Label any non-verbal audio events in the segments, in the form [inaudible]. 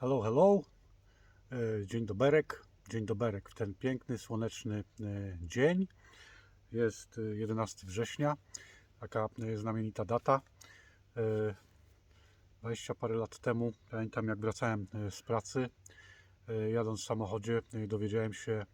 Hello, hello. E, Dzień doberek. Dzień doberek w ten piękny, słoneczny e, dzień. Jest e, 11 września. Taka e, znamienita data. E, 20 parę lat temu, pamiętam jak wracałem e, z pracy, e, jadąc w samochodzie, e, dowiedziałem się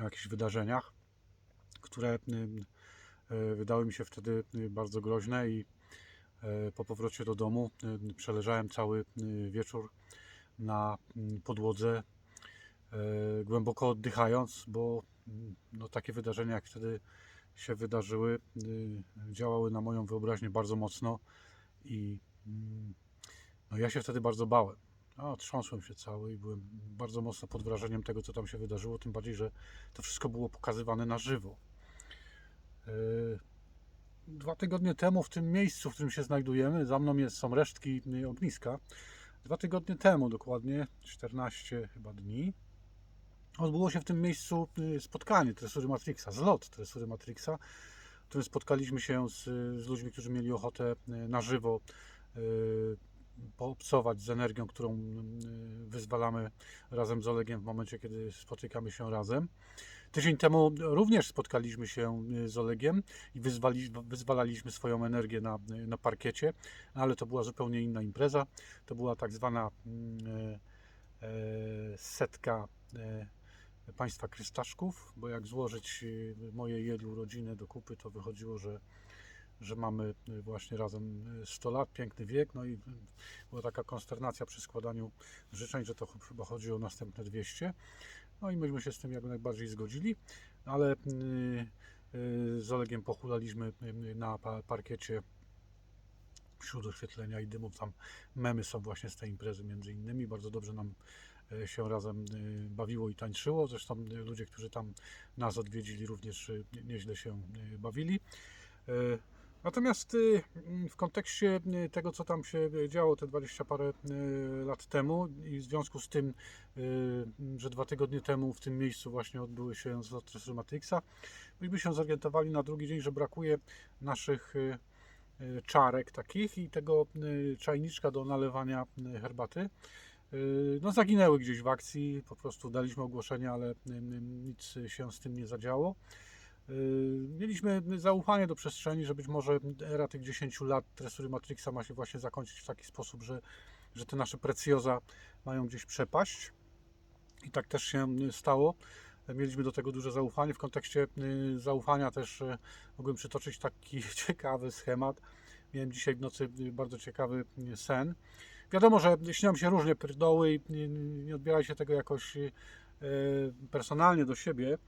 o jakichś wydarzeniach, które e, e, wydały mi się wtedy e, bardzo groźne i e, po powrocie do domu e, przeleżałem cały e, wieczór na mm, podłodze, e, głęboko oddychając, bo mm, no, takie wydarzenia, jak wtedy się wydarzyły, y, działały na moją wyobraźnię bardzo mocno i mm, no, ja się wtedy bardzo bałem. No, trząsłem się cały i byłem bardzo mocno pod wrażeniem tego, co tam się wydarzyło, tym bardziej, że to wszystko było pokazywane na żywo. E, Dwa tygodnie temu w tym miejscu, w którym się znajdujemy, za mną jest, są resztki ogniska. Dwa tygodnie temu, dokładnie 14 chyba dni, odbyło się w tym miejscu y, spotkanie Tresury Matrixa, zlot Tresury Matrixa, w którym spotkaliśmy się z, z ludźmi, którzy mieli ochotę y, na żywo y, poobcować z energią, którą y, wyzwalamy razem z Olegiem w momencie, kiedy spotykamy się razem. Tydzień temu również spotkaliśmy się y, z Olegiem i wyzwali, wyzwalaliśmy swoją energię na, na parkiecie, ale to była zupełnie inna impreza. To była tak zwana mm, e, e, setka e, państwa krystaszków, bo jak złożyć y, moje i Eli urodziny do kupy, to wychodziło, że, że mamy y, właśnie razem y, 100 lat, piękny wiek, no i była taka konsternacja przy składaniu życzeń, że to ch- chyba chodzi o następne 200. No i myśmy się z tym jak najbardziej zgodzili, ale y, y, z Olegiem pochulaliśmy y, na pa- parkiecie wśród oświetlenia i dymów. Tam memy są właśnie z tej imprezy między innymi. Bardzo dobrze nam się razem bawiło i tańczyło. Zresztą ludzie, którzy tam nas odwiedzili również nie- nieźle się bawili. Natomiast e, w kontekście e, tego, co tam się działo te 20 parę e, lat temu i w związku z tym, że dwa tygodnie temu w tym miejscu właśnie odbyły się zloty Matrixa, myśmy się zorientowali na drugi dzień, że brakuje naszych czarek takich i tego czajniczka do nalewania herbaty. No zaginęły gdzieś w akcji, po prostu daliśmy ogłoszenie, ale nic się z tym nie zadziało. E, Mieliśmy zaufanie do przestrzeni, że być może era tych 10 lat tresury Matrixa ma się właśnie zakończyć w taki sposób, że, że te nasze precjoza mają gdzieś przepaść. I tak też się stało. Mieliśmy do tego duże zaufanie. W kontekście y, zaufania też y, mogłem przytoczyć taki [laughs] ciekawy schemat. Miałem dzisiaj w nocy y, bardzo ciekawy y, sen. Wiadomo, że śnią się różnie pierdoły i nie, nie odbierajcie tego jakoś y, personalnie do siebie, y,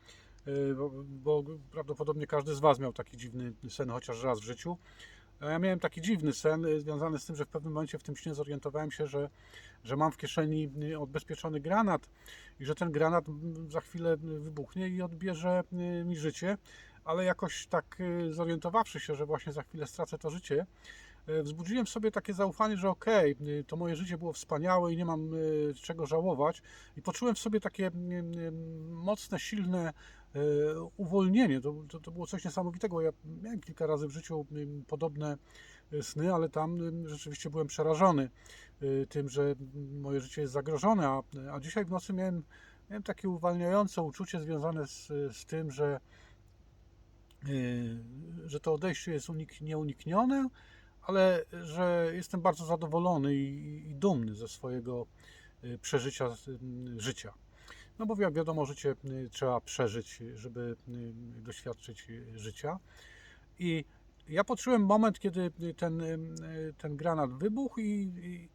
bo, bo prawdopodobnie każdy z Was miał taki dziwny sen chociaż raz w życiu. Ja miałem taki dziwny sen y, związany z tym, że w pewnym momencie w tym śnie zorientowałem się, że, że mam w kieszeni odbezpieczony granat i że ten granat za chwilę wybuchnie i odbierze mi życie, ale jakoś tak y, zorientowawszy się, że właśnie za chwilę stracę to życie, wzbudziłem sobie takie zaufanie, że okej, y, to moje życie było wspaniałe i nie mam czego żałować i poczułem w sobie takie mocne, silne uwolnienie. To, to, to było coś niesamowitego. Ja miałem kilka razy w życiu podobne y, sny, ale tam rzeczywiście byłem przerażony y, tym, że moje życie jest zagrożone, a, a dzisiaj w nocy miałem, miałem takie uwalniające uczucie związane z, z tym, że, y, że to odejście jest unik, nieuniknione, ale że jestem bardzo zadowolony i, i dumny ze swojego przeżycia życia. No bo jak wiadomo, życie y, trzeba przeżyć, żeby y, doświadczyć y, życia. I ja poczułem moment, kiedy ten, ten granat wybuchł i,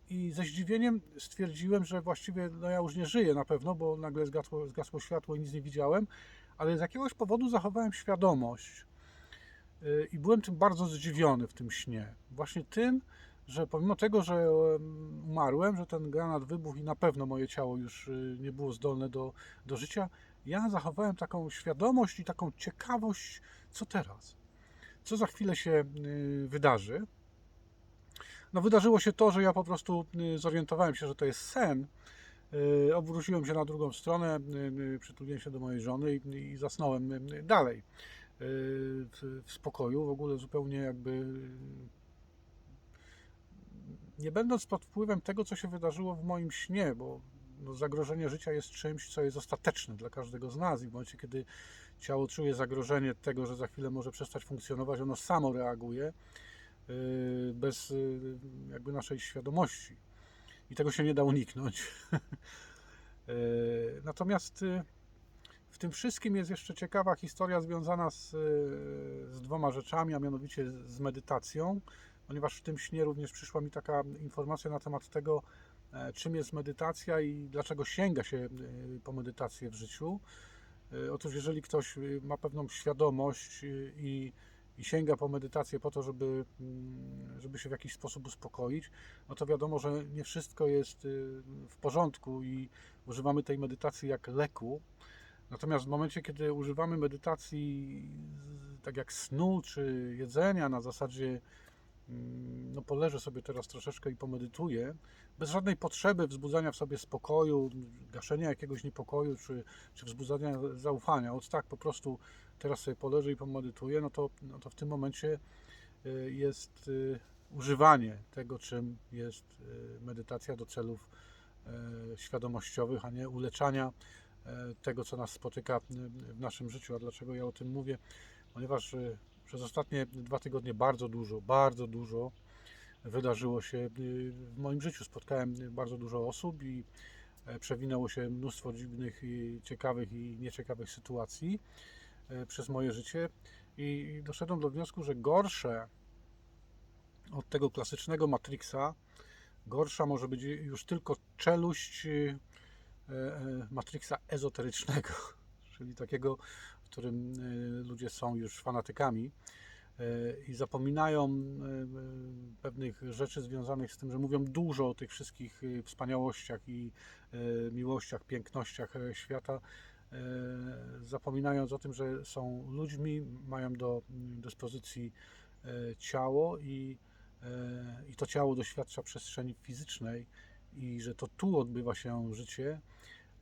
i, i ze zdziwieniem stwierdziłem, że właściwie no ja już nie żyję na pewno, bo nagle zgasło, zgasło światło i nic nie widziałem, ale z jakiegoś powodu zachowałem świadomość i byłem tym bardzo zdziwiony w tym śnie. Właśnie tym, że pomimo tego, że em, umarłem, że ten granat wybuchł i na pewno moje ciało już y, nie było zdolne do, do życia, ja zachowałem taką świadomość i taką ciekawość, co teraz co za chwilę się y, wydarzy. No wydarzyło się to, że ja po prostu y, zorientowałem się, że to jest sen. Obróciłem się na drugą stronę, przytuliłem się do mojej żony i, zasnąłem dalej. w spokoju, w ogóle zupełnie jakby nie będąc pod wpływem tego, co się wydarzyło w moim śnie, bo no, zagrożenie życia jest czymś, co jest ostateczne dla każdego z nas i w momencie, kiedy ciało czuje zagrożenie tego, że za chwilę może przestać funkcjonować, ono samo reaguje yy, bez yy, jakby naszej świadomości i tego się nie da uniknąć. [laughs] Yy, Natomiast w tym wszystkim jest jeszcze ciekawa historia związana z, z dwoma rzeczami, a mianowicie z medytacją, ponieważ w tym śnie również przyszła mi taka informacja na temat tego, e, czym jest medytacja i dlaczego sięga się yy, po medytację w życiu. Yy, Otóż, jeżeli ktoś ma pewną świadomość i, i sięga po medytację po to, żeby, mm, żeby się w jakiś sposób uspokoić, no to wiadomo, że nie wszystko jest w porządku i używamy tej medytacji jak leku. Natomiast w momencie, kiedy używamy medytacji tak jak snu czy jedzenia na zasadzie no poleżę sobie teraz troszeczkę i pomedytuję, bez żadnej potrzeby wzbudzania w sobie spokoju, gaszenia jakiegoś niepokoju czy, czy wzbudzania zaufania. Od tak po prostu teraz sobie poleżę i pomedytuję, no to, no to w tym momencie y, jest y, używanie tego, czym jest y, medytacja do celów e, świadomościowych, a nie uleczania e, tego, co nas spotyka w naszym życiu. A dlaczego ja o tym mówię? Ponieważ y, przez ostatnie dwa tygodnie bardzo dużo, bardzo dużo wydarzyło się y, w moim życiu. Spotkałem bardzo dużo osób i e, przewinęło się mnóstwo dziwnych i ciekawych i nieciekawych sytuacji e, przez moje życie i doszedłem do wniosku, że gorsze od tego klasycznego Matrixa, gorsza może być już tylko czeluść y, e, Matrixa ezoterycznego, [laughs] czyli takiego, w którym y, ludzie są już fanatykami e, i zapominają e, e, pewnych rzeczy związanych z tym, że mówią dużo o tych wszystkich wspaniałościach i e, miłościach, pięknościach e, świata, e, zapominając o tym, że są ludźmi, mają do dyspozycji e, ciało i, e, i to ciało doświadcza przestrzeni fizycznej i że to tu odbywa się życie,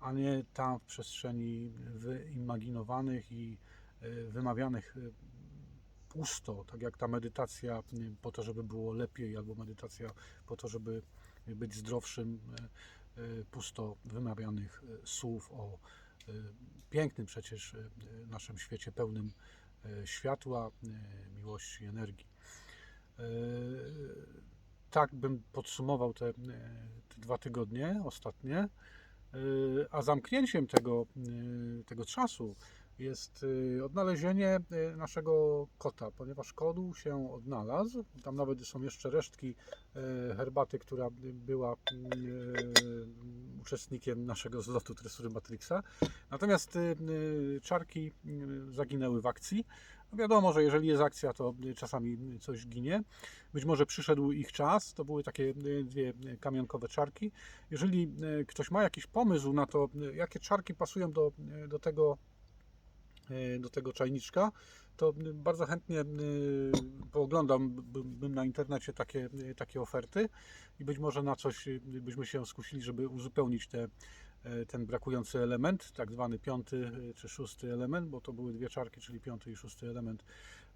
a nie tam w przestrzeni wyimaginowanych i e, wymawianych e, pusto, tak jak ta medytacja po to, żeby było lepiej, albo medytacja po to, żeby być zdrowszym, e, pusto wymawianych słów o pięknym przecież naszym świecie pełnym światła, miłości, energii. Tak bym podsumował te, te dwa tygodnie ostatnie. A zamknięciem tego, e, tego czasu jest e, odnalezienie e, naszego kota, ponieważ kodu się odnalazł. Tam nawet są jeszcze resztki herbaty, która była uczestnikiem naszego zlotu Tresury Matrixa. Natomiast e, e, czarki e, zaginęły w akcji. No wiadomo, że jeżeli jest akcja, to czasami coś ginie. Być może przyszedł ich czas. To były takie dwie kamionkowe czarki. Jeżeli ktoś ma jakiś pomysł na to, jakie czarki pasują do, do tego do tego czajniczka, to e, bardzo chętnie e, pooglądam bym na internecie takie, e, takie oferty i być może na coś e, byśmy się skusili, żeby uzupełnić te, e, ten brakujący element, tak zwany piąty e, czy szósty element, bo to były dwie czarki, czyli piąty i szósty element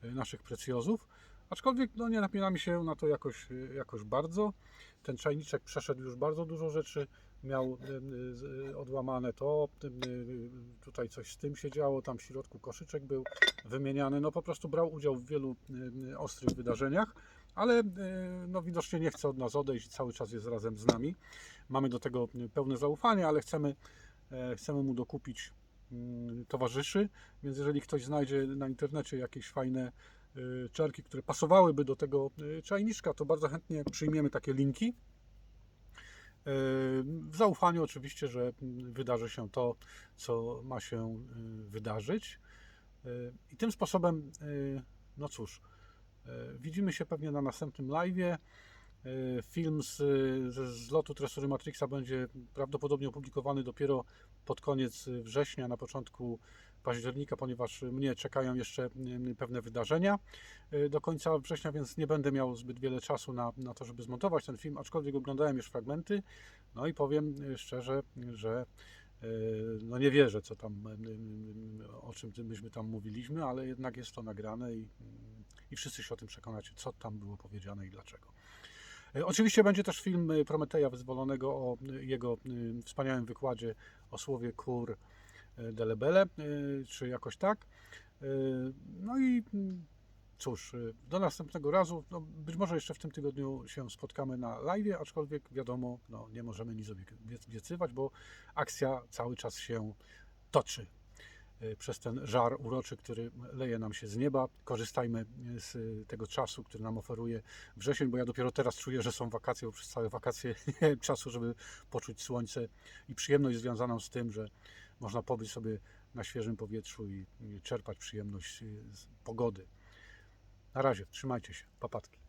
e, naszych precjozów. Aczkolwiek no, nie napinamy się na to jakoś, e, jakoś bardzo. Ten czajniczek przeszedł już bardzo dużo rzeczy. Miał odłamane to, tutaj coś z tym się działo, tam w środku koszyczek był wymieniany. No po prostu brał udział w wielu ostrych wydarzeniach, ale no, widocznie nie chce od nas odejść cały czas jest razem z nami. Mamy do tego pełne zaufanie, ale chcemy, e, chcemy mu dokupić mm, towarzyszy, więc jeżeli ktoś znajdzie na internecie jakieś fajne e, czarki, które pasowałyby do tego e, czajniczka, to bardzo chętnie przyjmiemy takie linki. W zaufaniu oczywiście, że wydarzy się to, co ma się y, wydarzyć. E, I tym sposobem, e, no cóż, widzimy się pewnie na następnym live'ie. E, Film z, ze zlotu Tresury Matrixa będzie prawdopodobnie opublikowany dopiero pod koniec września, na początku października, ponieważ mnie czekają jeszcze mm, pewne wydarzenia e, do końca września, więc nie będę miał zbyt wiele czasu na, na to, żeby zmontować ten film, aczkolwiek oglądałem już fragmenty. No i powiem e, szczerze, że e, no nie wierzę, co tam, em, o czym myśmy tam mówiliśmy, ale jednak jest to nagrane i, i wszyscy się o tym przekonacie, co tam było powiedziane i dlaczego. Oczywiście będzie też film Prometeja Wyzwolonego o jego wspaniałym wykładzie o słowie kur delebele, e, czy jakoś tak. E, No i mm, cóż, e, do następnego razu. No, być może jeszcze w tym tygodniu się spotkamy na live, aczkolwiek wiadomo, no, nie możemy nic obiec- obiecywać, bo akcja cały czas się toczy przez ten żar uroczy, który leje nam się z nieba. Korzystajmy z tego czasu, który nam oferuje wrzesień, bo ja dopiero teraz czuję, że są wakacje, bo przez całe wakacje [laughs] nie czasu, żeby poczuć słońce i przyjemność związaną z tym, że można pobyć sobie na świeżym powietrzu i czerpać przyjemność z pogody. Na razie, trzymajcie się, papatki.